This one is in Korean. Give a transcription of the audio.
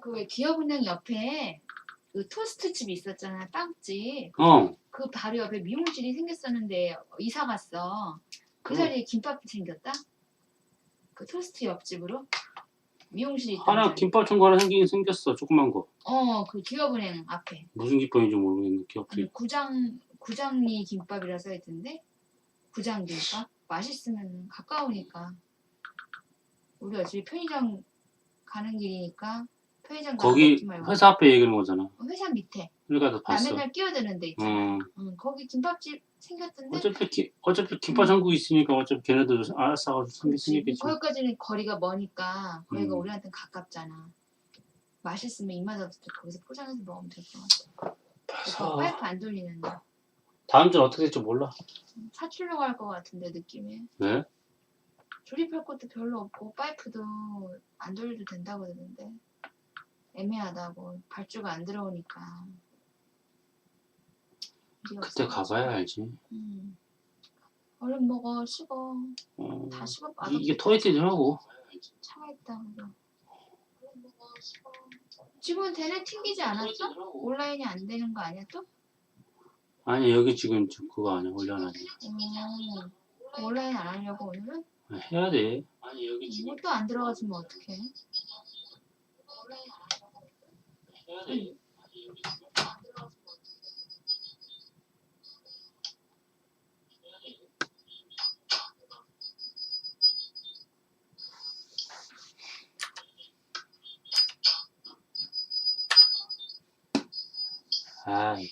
그왜 기업은행 옆에 그 토스트 집이 있었잖아 빵집 어, 그 바로 옆에 미용실이 생겼었는데 이사 갔어 그 어. 자리에 김밥이 생겼다 그 토스트 옆집으로 미용실이 있던 하나 자리. 김밥 청구 하나 생기긴 생겼어. 조그만 거. 어그 기업은행 앞에 무슨 김밥인지 모르겠는데 기업들이. 아니, 구장 구장리 김밥이라 써 있던데 구장 김밥 맛있으면 가까우니까 우리 어차피 편의점 가는 길이니까 편의점 가서 거기 먹지 말고 회사 앞에 얘기하는 거잖아. 어, 회사 밑에 봤어. 맨날 끼어드는 데 있잖아 어. 응, 거기 김밥집 생겼던데 어차피 기, 어차피 김밥 전국 있으니까 어차피 걔네들 알아서 가지고. 생겼겠지. 거기까지는 거리가 머니까 거기가 음. 우리한테는 가깝잖아 맛있으면 입맛 없을 때 거기서 포장해서 먹으면 될 것 같아 그래서 파이프 안 돌리는데 다음 주는 어떻게 될지 몰라. 사출려고 할 것 같은데 느낌에 네? 조립할 것도 별로 없고 파이프도 안 돌려도 된다고 그러는데 애매하다고 발주가 안 들어오니까 그때. 가봐야 알지. 음. 얼른 먹어 식어 어, 다 식어 이- 이게 토이트더라고. 차있다 그거 지금은 대내 튕기지 않았어? 온라인이 안 되는 거 아니야 또? 아니 여기 지금 그거 아니야 올려놨네 음, 온라인 안 하려고 오늘은? 아, 해야 돼. 아니 여기 지금 이것도 안 들어가지면 어떡해? 해야 돼. 아니